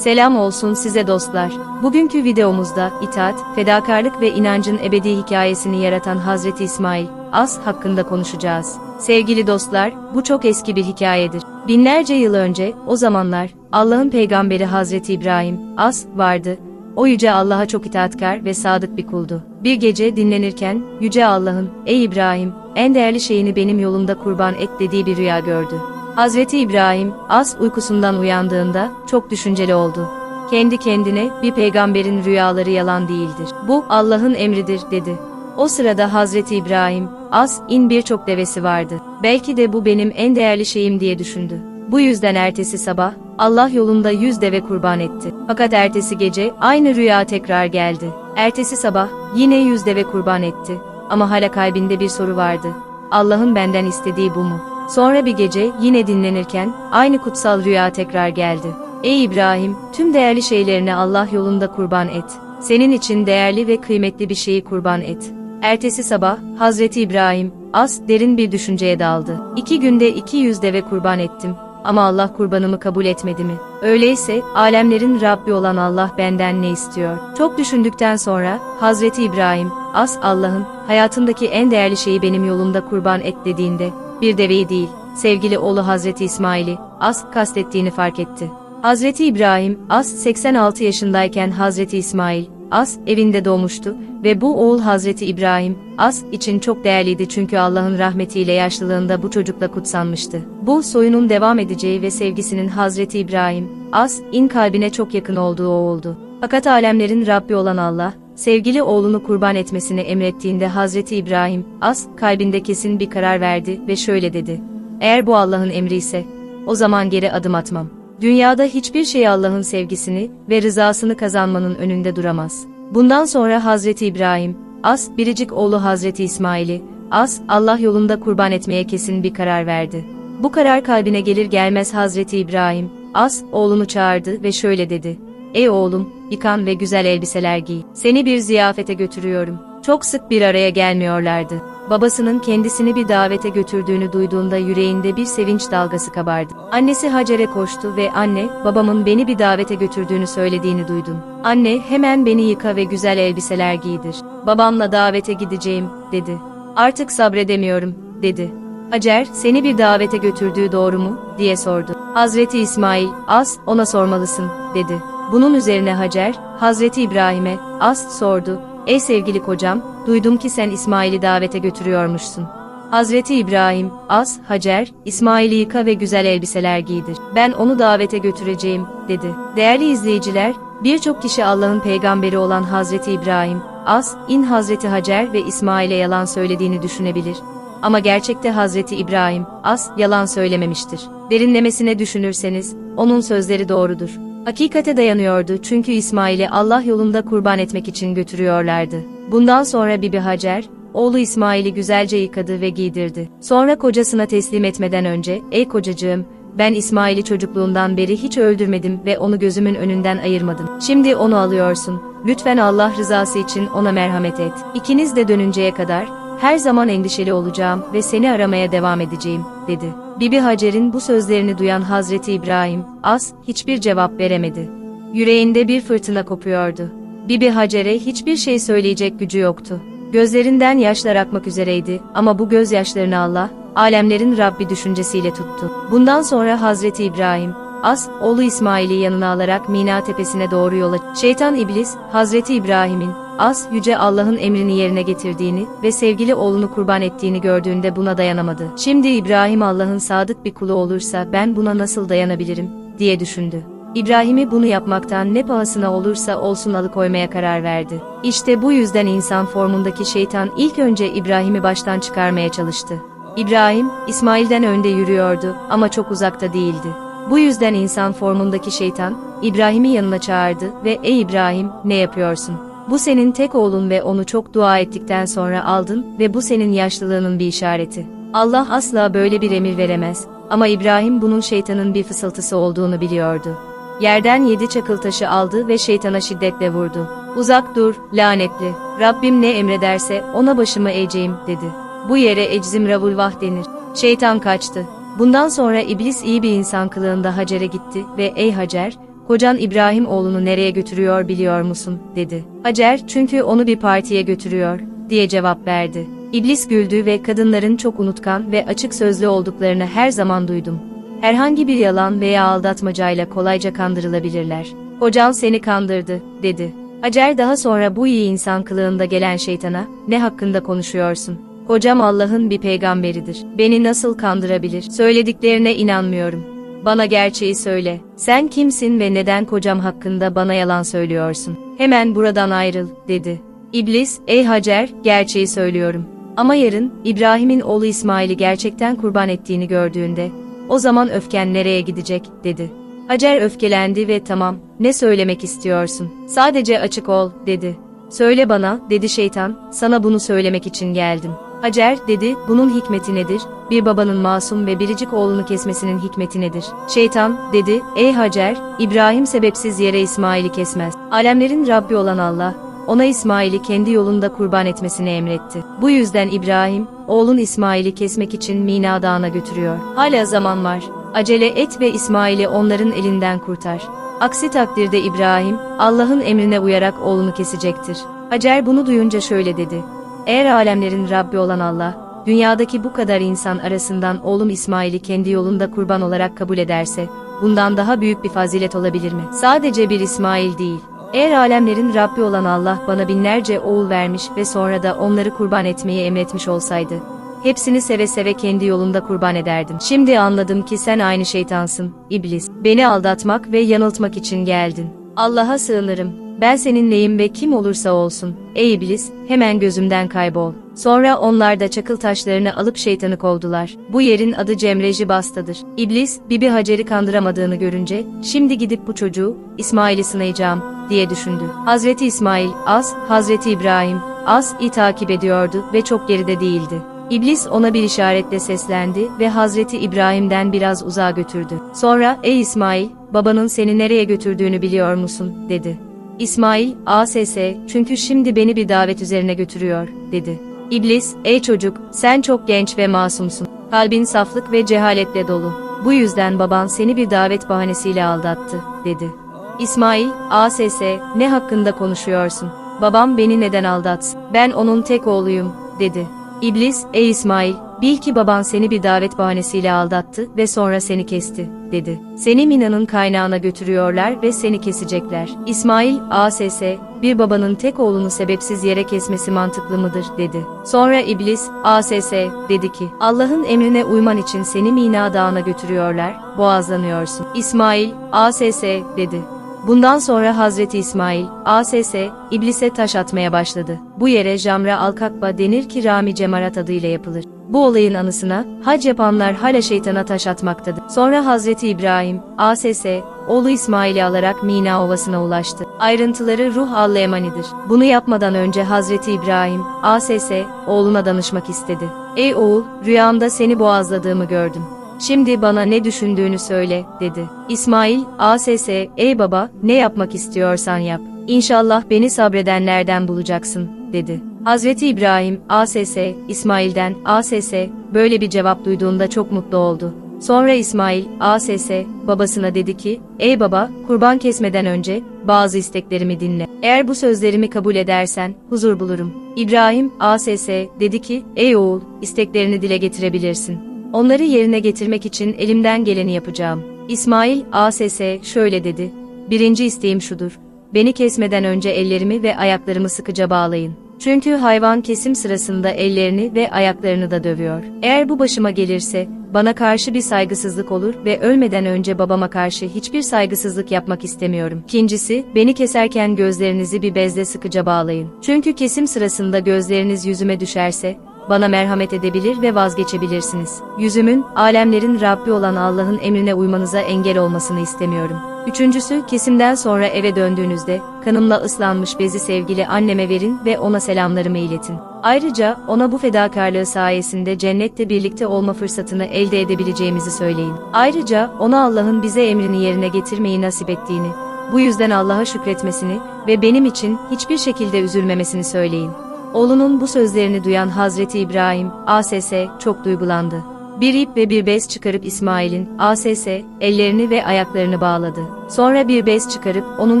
Selam olsun size dostlar. Bugünkü videomuzda itaat, fedakarlık ve inancın ebedi hikayesini yaratan Hazreti İsmail, As hakkında konuşacağız. Sevgili dostlar, bu çok eski bir hikayedir. Binlerce yıl önce, o zamanlar, Allah'ın peygamberi Hazreti İbrahim, As, vardı. O yüce Allah'a çok itaatkar ve sadık bir kuldu. Bir gece dinlenirken, yüce Allah'ın, ey İbrahim, en değerli şeyini benim yolumda kurban et dediği bir rüya gördü. Hazreti İbrahim, az uykusundan uyandığında, çok düşünceli oldu. Kendi kendine, bir peygamberin rüyaları yalan değildir. Bu, Allah'ın emridir, dedi. O sırada Hazreti İbrahim, az, in birçok devesi vardı. Belki de bu benim en değerli şeyim diye düşündü. Bu yüzden ertesi sabah, Allah yolunda yüz deve kurban etti. Fakat ertesi gece, aynı rüya tekrar geldi. Ertesi sabah, yine yüz deve kurban etti. Ama hala kalbinde bir soru vardı. Allah'ın benden istediği bu mu? Sonra bir gece yine dinlenirken aynı kutsal rüya tekrar geldi. Ey İbrahim, tüm değerli şeylerini Allah yolunda kurban et. Senin için değerli ve kıymetli bir şeyi kurban et. Ertesi sabah Hazreti İbrahim az derin bir düşünceye daldı. İki günde iki yüz deve kurban ettim. Ama Allah kurbanımı kabul etmedi mi? Öyleyse alemlerin Rabbi olan Allah benden ne istiyor? Çok düşündükten sonra Hazreti İbrahim, as Allah'ın hayatımdaki en değerli şeyi benim yolumda kurban et dediğinde bir deveyi değil, sevgili oğlu Hazreti İsmail'i as kastettiğini fark etti. Hazreti İbrahim as 86 yaşındayken Hazreti İsmail As evinde doğmuştu ve bu oğul Hazreti İbrahim As için çok değerliydi çünkü Allah'ın rahmetiyle yaşlılığında bu çocukla kutsanmıştı. Bu soyunun devam edeceği ve sevgisinin Hazreti İbrahim As in kalbine çok yakın olduğu o oldu. Fakat alemlerin Rabbi olan Allah sevgili oğlunu kurban etmesini emrettiğinde Hazreti İbrahim As kalbinde kesin bir karar verdi ve şöyle dedi. Eğer bu Allah'ın emri ise o zaman geri adım atmam. Dünyada hiçbir şey Allah'ın sevgisini ve rızasını kazanmanın önünde duramaz. Bundan sonra Hazreti İbrahim, As biricik oğlu Hazreti İsmail'i, As Allah yolunda kurban etmeye kesin bir karar verdi. Bu karar kalbine gelir gelmez Hazreti İbrahim, As oğlunu çağırdı ve şöyle dedi. Ey oğlum, yıkan ve güzel elbiseler giy. Seni bir ziyafete götürüyorum. Çok sık bir araya gelmiyorlardı. Babasının kendisini bir davete götürdüğünü duyduğunda yüreğinde bir sevinç dalgası kabardı. Annesi Hacer'e koştu ve anne, babamın beni bir davete götürdüğünü söylediğini duydum. Anne, hemen beni yıka ve güzel elbiseler giydir. Babamla davete gideceğim, dedi. Artık sabredemiyorum, dedi. Hacer, seni bir davete götürdüğü doğru mu, diye sordu. Hazreti İsmail, az, ona sormalısın, dedi. Bunun üzerine Hacer, Hazreti İbrahim'e, az, sordu. Ey sevgili kocam, duydum ki sen İsmail'i davete götürüyormuşsun. Hazreti İbrahim, Az, Hacer, İsmail'i yıka ve güzel elbiseler giydir. Ben onu davete götüreceğim, dedi. Değerli izleyiciler, birçok kişi Allah'ın peygamberi olan Hazreti İbrahim, Az, in Hazreti Hacer ve İsmail'e yalan söylediğini düşünebilir. Ama gerçekte Hazreti İbrahim, Az, yalan söylememiştir. Derinlemesine düşünürseniz, onun sözleri doğrudur. Hakikate dayanıyordu çünkü İsmail'i Allah yolunda kurban etmek için götürüyorlardı. Bundan sonra Bibi Hacer, oğlu İsmail'i güzelce yıkadı ve giydirdi. Sonra kocasına teslim etmeden önce, ''Ey kocacığım, ben İsmail'i çocukluğundan beri hiç öldürmedim ve onu gözümün önünden ayırmadım. Şimdi onu alıyorsun. Lütfen Allah rızası için ona merhamet et. İkiniz de dönünceye kadar, her zaman endişeli olacağım ve seni aramaya devam edeceğim, dedi. Bibi Hacer'in bu sözlerini duyan Hazreti İbrahim, az, hiçbir cevap veremedi. Yüreğinde bir fırtına kopuyordu. Bibi Hacer'e hiçbir şey söyleyecek gücü yoktu. Gözlerinden yaşlar akmak üzereydi ama bu gözyaşlarını Allah, alemlerin Rabbi düşüncesiyle tuttu. Bundan sonra Hazreti İbrahim, As, oğlu İsmail'i yanına alarak Mina tepesine doğru yola Şeytan İblis, Hazreti İbrahim'in, As, Yüce Allah'ın emrini yerine getirdiğini ve sevgili oğlunu kurban ettiğini gördüğünde buna dayanamadı. Şimdi İbrahim Allah'ın sadık bir kulu olursa ben buna nasıl dayanabilirim, diye düşündü. İbrahim'i bunu yapmaktan ne pahasına olursa olsun alıkoymaya karar verdi. İşte bu yüzden insan formundaki şeytan ilk önce İbrahim'i baştan çıkarmaya çalıştı. İbrahim, İsmail'den önde yürüyordu ama çok uzakta değildi. Bu yüzden insan formundaki şeytan, İbrahim'i yanına çağırdı ve ''Ey İbrahim, ne yapıyorsun? Bu senin tek oğlun ve onu çok dua ettikten sonra aldın ve bu senin yaşlılığının bir işareti. Allah asla böyle bir emir veremez ama İbrahim bunun şeytanın bir fısıltısı olduğunu biliyordu. Yerden yedi çakıl taşı aldı ve şeytana şiddetle vurdu. Uzak dur, lanetli. Rabbim ne emrederse ona başımı eğeceğim, dedi. Bu yere eczim ravulvah denir. Şeytan kaçtı. Bundan sonra iblis iyi bir insan kılığında Hacer'e gitti ve ''Ey Hacer, kocan İbrahim oğlunu nereye götürüyor biliyor musun, dedi. Hacer, çünkü onu bir partiye götürüyor, diye cevap verdi. İblis güldü ve kadınların çok unutkan ve açık sözlü olduklarını her zaman duydum. Herhangi bir yalan veya aldatmacayla kolayca kandırılabilirler. Kocan seni kandırdı, dedi. Hacer daha sonra bu iyi insan kılığında gelen şeytana, ne hakkında konuşuyorsun? Kocam Allah'ın bir peygamberidir. Beni nasıl kandırabilir? Söylediklerine inanmıyorum. Bana gerçeği söyle. Sen kimsin ve neden kocam hakkında bana yalan söylüyorsun? Hemen buradan ayrıl, dedi. İblis, ey Hacer, gerçeği söylüyorum. Ama yarın, İbrahim'in oğlu İsmail'i gerçekten kurban ettiğini gördüğünde, o zaman öfken nereye gidecek, dedi. Hacer öfkelendi ve tamam, ne söylemek istiyorsun? Sadece açık ol, dedi. Söyle bana, dedi şeytan, sana bunu söylemek için geldim. Hacer, dedi, bunun hikmeti nedir? Bir babanın masum ve biricik oğlunu kesmesinin hikmeti nedir? Şeytan, dedi, ey Hacer, İbrahim sebepsiz yere İsmail'i kesmez. Alemlerin Rabbi olan Allah, ona İsmail'i kendi yolunda kurban etmesini emretti. Bu yüzden İbrahim, oğlun İsmail'i kesmek için Mina Dağı'na götürüyor. Hala zaman var. Acele et ve İsmail'i onların elinden kurtar. Aksi takdirde İbrahim, Allah'ın emrine uyarak oğlunu kesecektir. Hacer bunu duyunca şöyle dedi. Eğer alemlerin Rabbi olan Allah, dünyadaki bu kadar insan arasından oğlum İsmail'i kendi yolunda kurban olarak kabul ederse, bundan daha büyük bir fazilet olabilir mi? Sadece bir İsmail değil. Eğer alemlerin Rabbi olan Allah bana binlerce oğul vermiş ve sonra da onları kurban etmeyi emretmiş olsaydı, hepsini seve seve kendi yolunda kurban ederdim. Şimdi anladım ki sen aynı şeytansın, iblis. Beni aldatmak ve yanıltmak için geldin. Allah'a sığınırım. Ben senin neyim ve kim olursa olsun. Ey iblis, hemen gözümden kaybol. Sonra onlar da çakıl taşlarını alıp şeytanı kovdular. Bu yerin adı Cemreji Basta'dır. İblis, Bibi Hacer'i kandıramadığını görünce, şimdi gidip bu çocuğu, İsmail'i sınayacağım, diye düşündü. Hazreti İsmail, az, Hazreti İbrahim, az, i takip ediyordu ve çok geride değildi. İblis ona bir işaretle seslendi ve Hazreti İbrahim'den biraz uzağa götürdü. Sonra, ey İsmail, babanın seni nereye götürdüğünü biliyor musun, dedi. İsmail, ASS, çünkü şimdi beni bir davet üzerine götürüyor, dedi. İblis, ey çocuk, sen çok genç ve masumsun. Kalbin saflık ve cehaletle dolu. Bu yüzden baban seni bir davet bahanesiyle aldattı, dedi. İsmail, ASS, ne hakkında konuşuyorsun? Babam beni neden aldatsın? Ben onun tek oğluyum, dedi. İblis, ey İsmail, bil ki baban seni bir davet bahanesiyle aldattı ve sonra seni kesti, dedi. Seni Mina'nın kaynağına götürüyorlar ve seni kesecekler. İsmail, ASS, bir babanın tek oğlunu sebepsiz yere kesmesi mantıklı mıdır, dedi. Sonra İblis, ASS, dedi ki, Allah'ın emrine uyman için seni Mina Dağı'na götürüyorlar, boğazlanıyorsun. İsmail, ASS, dedi. Bundan sonra Hazreti İsmail, ASS, iblise taş atmaya başladı. Bu yere Jamra Alkakba denir ki Rami Cemarat adıyla yapılır. Bu olayın anısına, hac yapanlar hala şeytana taş atmaktadır. Sonra Hazreti İbrahim, ASS, oğlu İsmail'i alarak Mina Ovası'na ulaştı. Ayrıntıları ruh Allah'a emanidir. Bunu yapmadan önce Hazreti İbrahim, ASS, oğluna danışmak istedi. Ey oğul, rüyamda seni boğazladığımı gördüm. Şimdi bana ne düşündüğünü söyle, dedi. İsmail, ASS, ey baba, ne yapmak istiyorsan yap. İnşallah beni sabredenlerden bulacaksın, dedi. Hazreti İbrahim, ASS, İsmail'den, ASS, böyle bir cevap duyduğunda çok mutlu oldu. Sonra İsmail, ASS, babasına dedi ki, Ey baba, kurban kesmeden önce, bazı isteklerimi dinle. Eğer bu sözlerimi kabul edersen, huzur bulurum. İbrahim, ASS, dedi ki, Ey oğul, isteklerini dile getirebilirsin. Onları yerine getirmek için elimden geleni yapacağım. İsmail, ASS, şöyle dedi. Birinci isteğim şudur. Beni kesmeden önce ellerimi ve ayaklarımı sıkıca bağlayın. Çünkü hayvan kesim sırasında ellerini ve ayaklarını da dövüyor. Eğer bu başıma gelirse, bana karşı bir saygısızlık olur ve ölmeden önce babama karşı hiçbir saygısızlık yapmak istemiyorum. İkincisi, beni keserken gözlerinizi bir bezle sıkıca bağlayın. Çünkü kesim sırasında gözleriniz yüzüme düşerse, bana merhamet edebilir ve vazgeçebilirsiniz. Yüzümün, alemlerin Rabbi olan Allah'ın emrine uymanıza engel olmasını istemiyorum. Üçüncüsü, kesimden sonra eve döndüğünüzde, kanımla ıslanmış bezi sevgili anneme verin ve ona selamlarımı iletin. Ayrıca, ona bu fedakarlığı sayesinde cennette birlikte olma fırsatını elde edebileceğimizi söyleyin. Ayrıca, ona Allah'ın bize emrini yerine getirmeyi nasip ettiğini, bu yüzden Allah'a şükretmesini ve benim için hiçbir şekilde üzülmemesini söyleyin. Oğlunun bu sözlerini duyan Hazreti İbrahim, ASS, çok duygulandı. Bir ip ve bir bez çıkarıp İsmail'in, ASS, ellerini ve ayaklarını bağladı. Sonra bir bez çıkarıp onun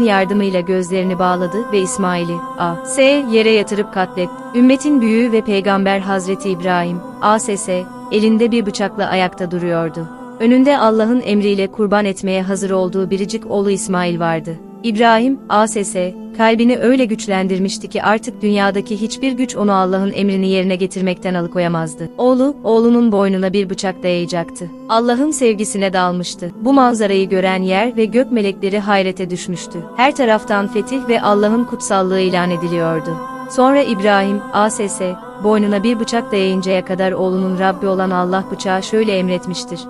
yardımıyla gözlerini bağladı ve İsmail'i, A.S. yere yatırıp katlet. Ümmetin büyüğü ve peygamber Hazreti İbrahim, ASS, elinde bir bıçakla ayakta duruyordu. Önünde Allah'ın emriyle kurban etmeye hazır olduğu biricik oğlu İsmail vardı. İbrahim, ASS, kalbini öyle güçlendirmişti ki artık dünyadaki hiçbir güç onu Allah'ın emrini yerine getirmekten alıkoyamazdı. Oğlu, oğlunun boynuna bir bıçak dayayacaktı. Allah'ın sevgisine dalmıştı. Bu manzarayı gören yer ve gök melekleri hayrete düşmüştü. Her taraftan fetih ve Allah'ın kutsallığı ilan ediliyordu. Sonra İbrahim, ASS, boynuna bir bıçak dayayıncaya kadar oğlunun Rabbi olan Allah bıçağı şöyle emretmiştir.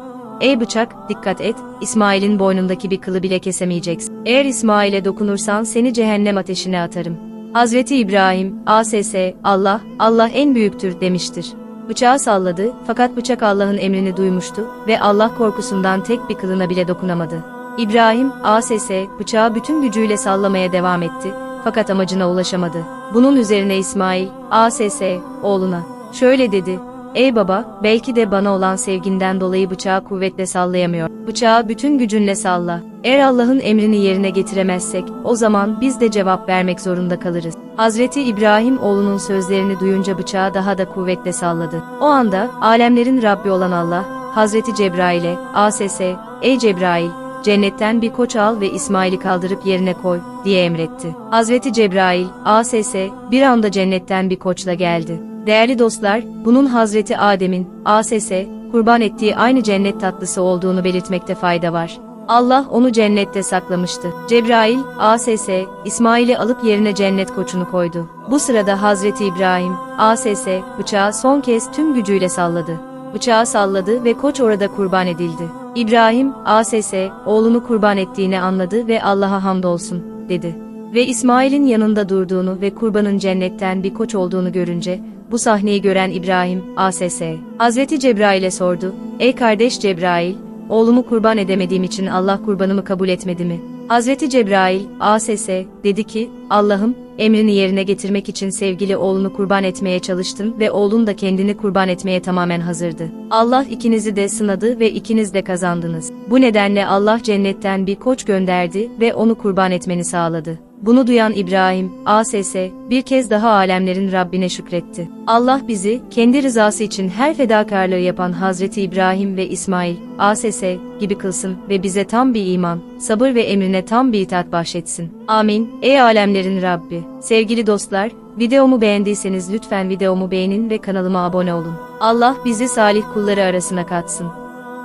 Ey bıçak, dikkat et, İsmail'in boynundaki bir kılı bile kesemeyeceksin. Eğer İsmail'e dokunursan seni cehennem ateşine atarım. Hazreti İbrahim, ASS, Allah, Allah en büyüktür demiştir. Bıçağı salladı, fakat bıçak Allah'ın emrini duymuştu ve Allah korkusundan tek bir kılına bile dokunamadı. İbrahim, ASS, bıçağı bütün gücüyle sallamaya devam etti, fakat amacına ulaşamadı. Bunun üzerine İsmail, ASS, oğluna, şöyle dedi, Ey baba, belki de bana olan sevginden dolayı bıçağı kuvvetle sallayamıyor. Bıçağı bütün gücünle salla. Eğer Allah'ın emrini yerine getiremezsek, o zaman biz de cevap vermek zorunda kalırız. Hazreti İbrahim oğlunun sözlerini duyunca bıçağı daha da kuvvetle salladı. O anda, alemlerin Rabbi olan Allah, Hazreti Cebrail'e, ASS, Ey Cebrail, cennetten bir koç al ve İsmail'i kaldırıp yerine koy, diye emretti. Hazreti Cebrail, ASS, bir anda cennetten bir koçla geldi. Değerli dostlar, bunun Hazreti Adem'in, ASS, kurban ettiği aynı cennet tatlısı olduğunu belirtmekte fayda var. Allah onu cennette saklamıştı. Cebrail, ASS, İsmail'i alıp yerine cennet koçunu koydu. Bu sırada Hazreti İbrahim, ASS, bıçağı son kez tüm gücüyle salladı. Bıçağı salladı ve koç orada kurban edildi. İbrahim, ASS, oğlunu kurban ettiğini anladı ve Allah'a hamdolsun, dedi. Ve İsmail'in yanında durduğunu ve kurbanın cennetten bir koç olduğunu görünce, bu sahneyi gören İbrahim, ASS, Hazreti Cebrail'e sordu, Ey kardeş Cebrail, oğlumu kurban edemediğim için Allah kurbanımı kabul etmedi mi? Hazreti Cebrail, ASS, dedi ki, Allah'ım, emrini yerine getirmek için sevgili oğlunu kurban etmeye çalıştım ve oğlun da kendini kurban etmeye tamamen hazırdı. Allah ikinizi de sınadı ve ikiniz de kazandınız. Bu nedenle Allah cennetten bir koç gönderdi ve onu kurban etmeni sağladı. Bunu duyan İbrahim, ASS, bir kez daha alemlerin Rabbine şükretti. Allah bizi, kendi rızası için her fedakarlığı yapan Hazreti İbrahim ve İsmail, ASS, gibi kılsın ve bize tam bir iman, sabır ve emrine tam bir itaat bahşetsin. Amin. Ey alemlerin Rabbi! Sevgili dostlar, videomu beğendiyseniz lütfen videomu beğenin ve kanalıma abone olun. Allah bizi salih kulları arasına katsın.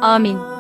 Amin.